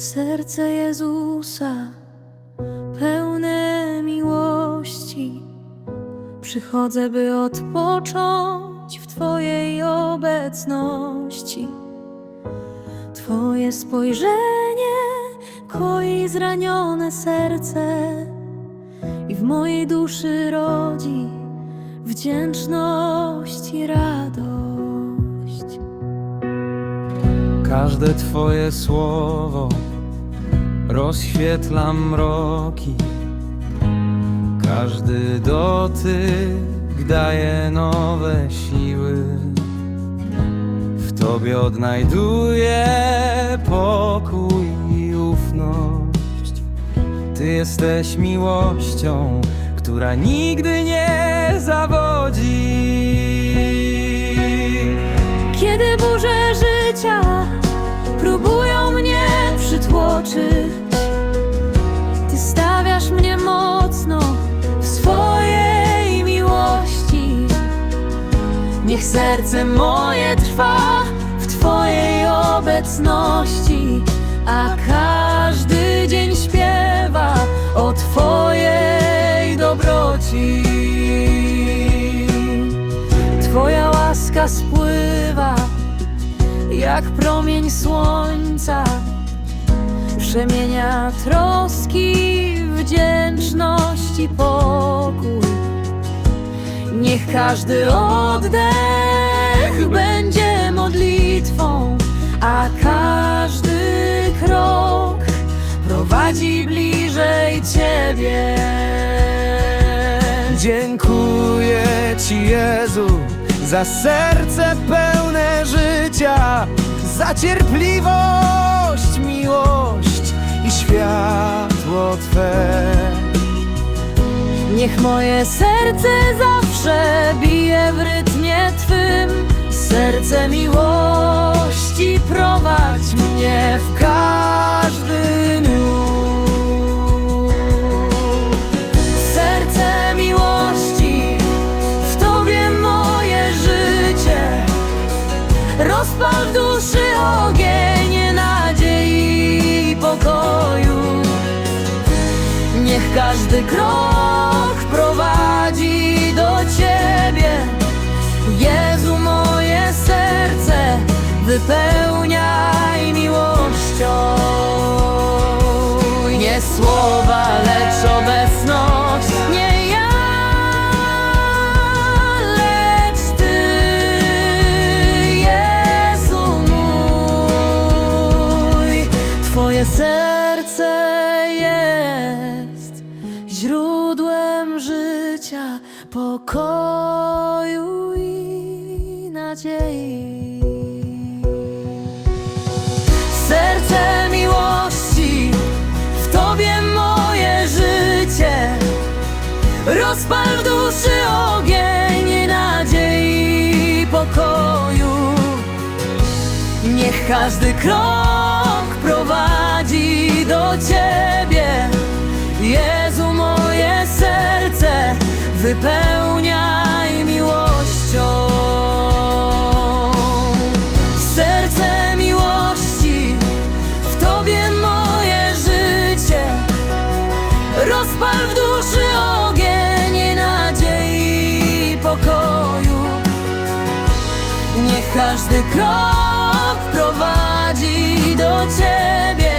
serce Jezusa, pełne miłości. Przychodzę, by odpocząć w Twojej obecności. Twoje spojrzenie koi zranione serce i w mojej duszy rodzi wdzięczność i radość. Każde Twoje słowo rozświetla mroki. Każdy dotyk daje nowe siły. W Tobie odnajduję pokój i ufność. Ty jesteś miłością, która nigdy nie zawodzi. Kiedy burze życia Niech serce moje trwa w Twojej obecności, a każdy dzień śpiewa o Twojej dobroci. Twoja łaska spływa jak promień słońca, przemienia troski, wdzięczność i. Niech każdy oddech będzie modlitwą, a każdy krok prowadzi bliżej Ciebie. Dziękuję Ci, Jezu, za serce pełne życia, za cierpliwość, miłość i światło Twe. Niech moje serce zawsze bije w rytmie Twym. Serce miłości prowadź mnie w każdym dniu Serce miłości, w Tobie moje życie. Rozpal w duszy ogień nadziei i pokoju. Niech każdy krok wypełniaj miłością. Nie słowa, lecz obecność. Nie ja, lecz Ty, Jezu mój. Twoje serce jest źródłem życia, pokoju Rozpal w duszy ogień nadziei i pokoju. Niech każdy krok prowadzi do Ciebie. Jezu, moje serce wypełniaj Każdy krok prowadzi do Ciebie.